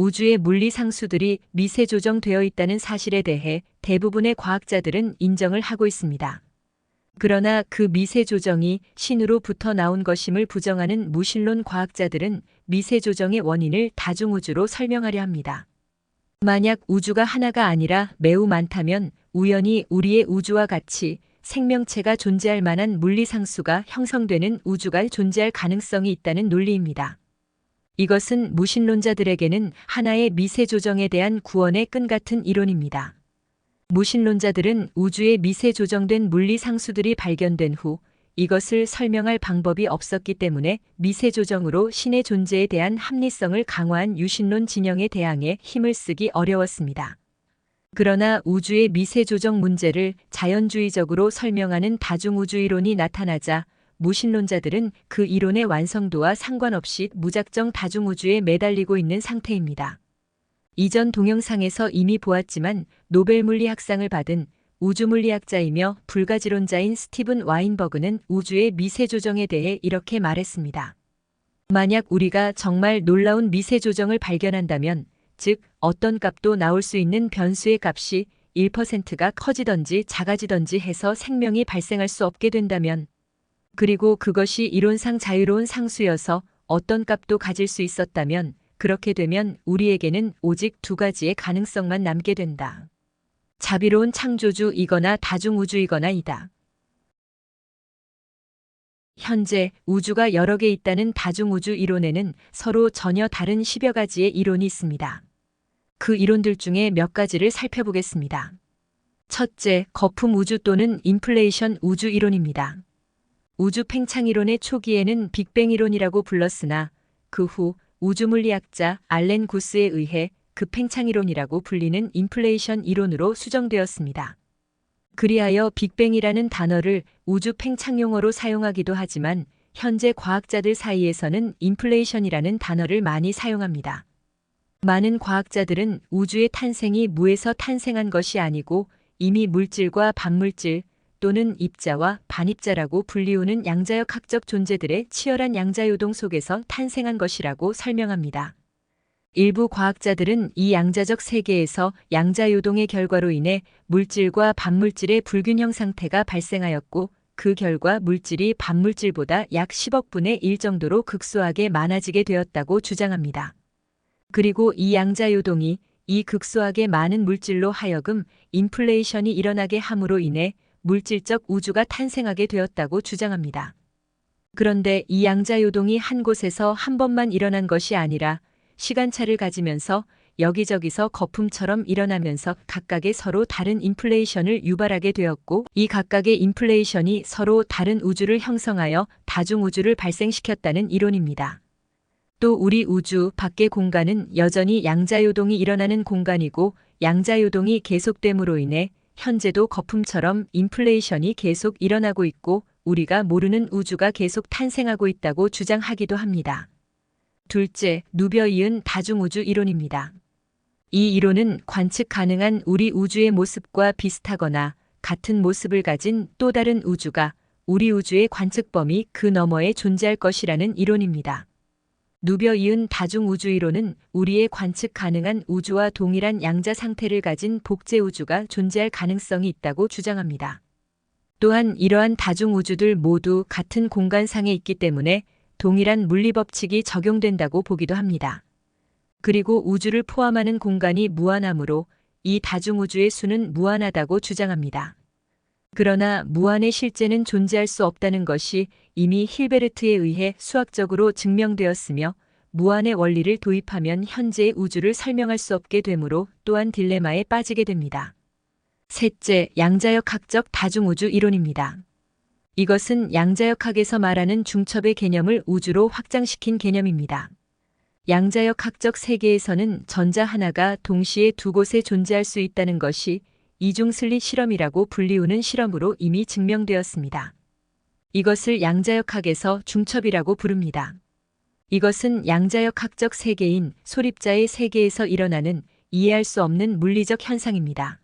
우주의 물리 상수들이 미세 조정되어 있다는 사실에 대해 대부분의 과학자들은 인정을 하고 있습니다. 그러나 그 미세 조정이 신으로부터 나온 것임을 부정하는 무신론 과학자들은 미세 조정의 원인을 다중우주로 설명하려 합니다. 만약 우주가 하나가 아니라 매우 많다면 우연히 우리의 우주와 같이 생명체가 존재할 만한 물리상수가 형성되는 우주가 존재할 가능성이 있다는 논리입니다. 이것은 무신론자들에게는 하나의 미세 조정에 대한 구원의 끈 같은 이론입니다. 무신론자들은 우주의 미세 조정된 물리 상수들이 발견된 후 이것을 설명할 방법이 없었기 때문에 미세 조정으로 신의 존재에 대한 합리성을 강화한 유신론 진영에 대항해 힘을 쓰기 어려웠습니다. 그러나 우주의 미세 조정 문제를 자연주의적으로 설명하는 다중우주이론이 나타나자 무신론자들은 그 이론의 완성도와 상관없이 무작정 다중우주에 매달리고 있는 상태입니다. 이전 동영상에서 이미 보았지만 노벨 물리학상을 받은 우주물리학자이며 불가지론자인 스티븐 와인버그는 우주의 미세 조정에 대해 이렇게 말했습니다. 만약 우리가 정말 놀라운 미세 조정을 발견한다면, 즉 어떤 값도 나올 수 있는 변수의 값이 1%가 커지던지 작아지던지 해서 생명이 발생할 수 없게 된다면, 그리고 그것이 이론상 자유로운 상수여서 어떤 값도 가질 수 있었다면, 그렇게 되면 우리에게는 오직 두 가지의 가능성만 남게 된다. 자비로운 창조주이거나 다중우주이거나 이다. 현재 우주가 여러 개 있다는 다중우주 이론에는 서로 전혀 다른 10여 가지의 이론이 있습니다. 그 이론들 중에 몇 가지를 살펴보겠습니다. 첫째, 거품 우주 또는 인플레이션 우주 이론입니다. 우주 팽창 이론의 초기에는 빅뱅 이론이라고 불렀으나 그 후 우주 물리학자 알렌 구스에 의해 그 팽창 이론이라고 불리는 인플레이션 이론으로 수정되었습니다. 그리하여 빅뱅이라는 단어를 우주 팽창 용어로 사용하기도 하지만 현재 과학자들 사이에서는 인플레이션이라는 단어를 많이 사용합니다. 많은 과학자들은 우주의 탄생이 무에서 탄생한 것이 아니고 이미 물질과 반물질 또는 입자와 반입자라고 불리우는 양자역 학적 존재들의 치열한 양자요동 속에서 탄생한 것이라고 설명합니다. 일부 과학자들은 이 양자적 세계에서 양자요동의 결과로 인해 물질과 반물질의 불균형 상태가 발생하였고 그 결과 물질이 반물질보다 약 10억 분의 1 정도로 극소하게 많아지게 되었다고 주장합니다. 그리고 이 양자요동이 이 극소하게 많은 물질로 하여금 인플레이션이 일어나게 함으로 인해 물질적 우주가 탄생하게 되었다고 주장합니다. 그런데 이 양자요동이 한 곳에서 한 번만 일어난 것이 아니라 시간차를 가지면서 여기저기서 거품처럼 일어나면서 각각의 서로 다른 인플레이션을 유발하게 되었고 이 각각의 인플레이션이 서로 다른 우주를 형성하여 다중우주를 발생시켰다는 이론입니다. 또 우리 우주 밖의 공간은 여전히 양자요동이 일어나는 공간이고 양자요동이 계속됨으로 인해 현재도 거품처럼 인플레이션이 계속 일어나고 있고 우리가 모르는 우주가 계속 탄생하고 있다고 주장하기도 합니다. 둘째, 누벼 이은 다중우주 이론입니다. 이 이론은 관측 가능한 우리 우주의 모습과 비슷하거나 같은 모습을 가진 또 다른 우주가 우리 우주의 관측 범위 그 너머에 존재할 것이라는 이론입니다. 누벼 이은 다중우주 이론은 우리의 관측 가능한 우주와 동일한 양자 상태를 가진 복제 우주가 존재할 가능성이 있다고 주장합니다. 또한 이러한 다중우주들 모두 같은 공간상에 있기 때문에 동일한 물리법칙이 적용된다고 보기도 합니다. 그리고 우주를 포함하는 공간이 무한하므로 이 다중우주의 수는 무한하다고 주장합니다. 그러나 무한의 실제는 존재할 수 없다는 것이 이미 힐베르트에 의해 수학적으로 증명되었으며 무한의 원리를 도입하면 현재의 우주를 설명할 수 없게 되므로 또한 딜레마에 빠지게 됩니다. 셋째, 양자역학적 다중우주 이론입니다. 이것은 양자역학에서 말하는 중첩의 개념을 우주로 확장시킨 개념입니다. 양자역학적 세계에서는 전자 하나가 동시에 두 곳에 존재할 수 있다는 것이 이중슬릿 실험이라고 불리우는 실험으로 이미 증명되었습니다. 이것을 양자역학에서 중첩이라고 부릅니다. 이것은 양자역학적 세계인 소립자의 세계에서 일어나는 이해할 수 없는 물리적 현상입니다.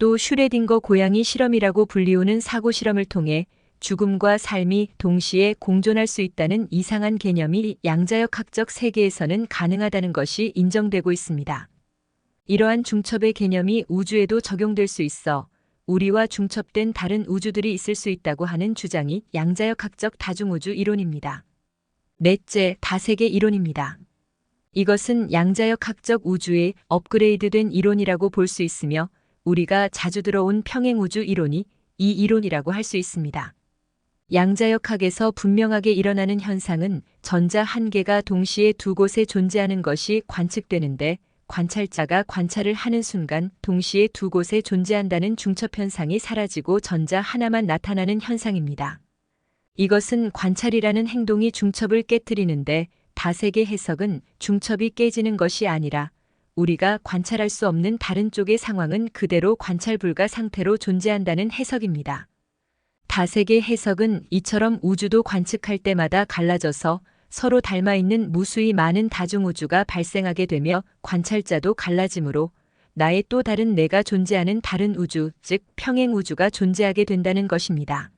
또 슈레딩거 고양이 실험이라고 불리우는 사고 실험을 통해 죽음과 삶이 동시에 공존할 수 있다는 이상한 개념이 양자역학적 세계에서는 가능하다는 것이 인정되고 있습니다. 이러한 중첩의 개념이 우주에도 적용될 수 있어 우리와 중첩된 다른 우주들이 있을 수 있다고 하는 주장이 양자역학적 다중우주 이론입니다. 넷째, 다세계 이론입니다. 이것은 양자역학적 우주의 업그레이드된 이론이라고 볼 수 있으며 우리가 자주 들어온 평행우주 이론이 이 이론이라고 할 수 있습니다. 양자역학에서 분명하게 일어나는 현상은 전자 한 개가 동시에 두 곳에 존재하는 것이 관측되는데 관찰자가 관찰을 하는 순간 동시에 두 곳에 존재한다는 중첩 현상이 사라지고 전자 하나만 나타나는 현상입니다. 이것은 관찰이라는 행동이 중첩을 깨뜨리는데 다세계 해석은 중첩이 깨지는 것이 아니라 우리가 관찰할 수 없는 다른 쪽의 상황은 그대로 관찰 불가 상태로 존재한다는 해석입니다. 다세계 해석은 이처럼 우주도 관측할 때마다 갈라져서 서로 닮아 있는 무수히 많은 다중우주가 발생하게 되며 관찰자도 갈라지므로 나의 또 다른 내가 존재하는 다른 우주, 즉 평행우주가 존재하게 된다는 것입니다.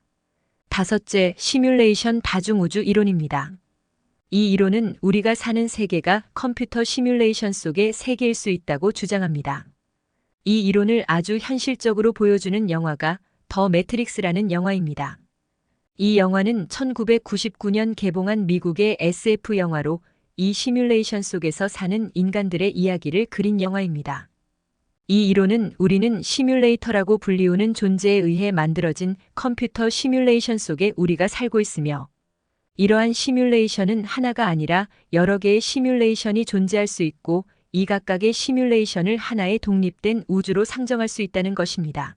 다섯째, 시뮬레이션 다중우주 이론입니다. 이 이론은 우리가 사는 세계가 컴퓨터 시뮬레이션 속의 세계일 수 있다고 주장합니다. 이 이론을 아주 현실적으로 보여주는 영화가 더 매트릭스라는 영화입니다. 이 영화는 1999년 개봉한 미국의 SF 영화로 이 시뮬레이션 속에서 사는 인간들의 이야기를 그린 영화입니다. 이 이론은 우리는 시뮬레이터라고 불리우는 존재에 의해 만들어진 컴퓨터 시뮬레이션 속에 우리가 살고 있으며 이러한 시뮬레이션은 하나가 아니라 여러 개의 시뮬레이션이 존재할 수 있고 이 각각의 시뮬레이션을 하나의 독립된 우주로 상정할 수 있다는 것입니다.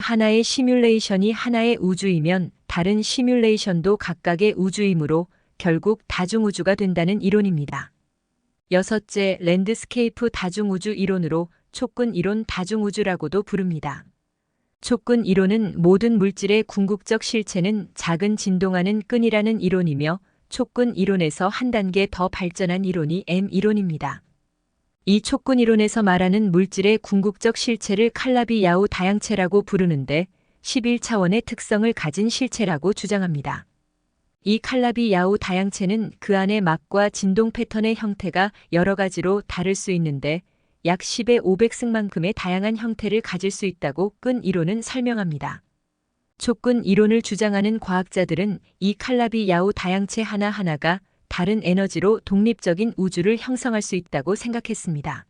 하나의 시뮬레이션이 하나의 우주이면 다른 시뮬레이션도 각각의 우주이므로 결국 다중우주가 된다는 이론입니다. 여섯째, 랜드스케이프 다중우주 이론으로 촉근 이론 다중우주라고도 부릅니다. 촉근 이론은 모든 물질의 궁극적 실체는 작은 진동하는 끈이라는 이론이며 촉근 이론에서 한 단계 더 발전한 이론이 M 이론입니다. 이 촉근 이론에서 말하는 물질의 궁극적 실체를 칼라비 야우 다양체라고 부르는데 11차원의 특성을 가진 실체라고 주장합니다. 이 칼라비 야우 다양체는 그 안의 막과 진동 패턴의 형태가 여러 가지로 다를 수 있는데 약 10의 500승만큼의 다양한 형태를 가질 수 있다고 끈 이론은 설명합니다. 촉근 이론을 주장하는 과학자들은 이 칼라비 야우 다양체 하나하나가 다른 에너지로 독립적인 우주를 형성할 수 있다고 생각했습니다.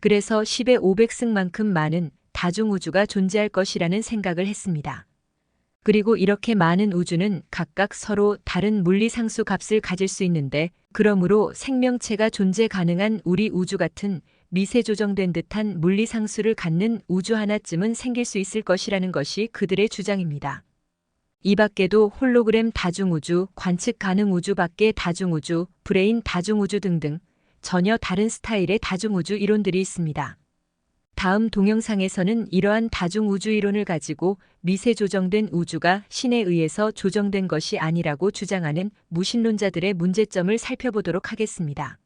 그래서 10의 500승만큼 많은 다중우주가 존재할 것이라는 생각을 했습니다. 그리고 이렇게 많은 우주는 각각 서로 다른 물리상수 값을 가질 수 있는데 그러므로 생명체가 존재 가능한 우리 우주 같은 미세 조정된 듯한 물리상수를 갖는 우주 하나쯤은 생길 수 있을 것이라는 것이 그들의 주장입니다. 이 밖에도 홀로그램 다중우주, 관측 가능 우주 밖의 다중우주, 브레인 다중우주 등등 전혀 다른 스타일의 다중우주 이론들이 있습니다. 다음 동영상에서는 이러한 다중우주 이론을 가지고 미세 조정된 우주가 신에 의해서 조정된 것이 아니라고 주장하는 무신론자들의 문제점을 살펴보도록 하겠습니다.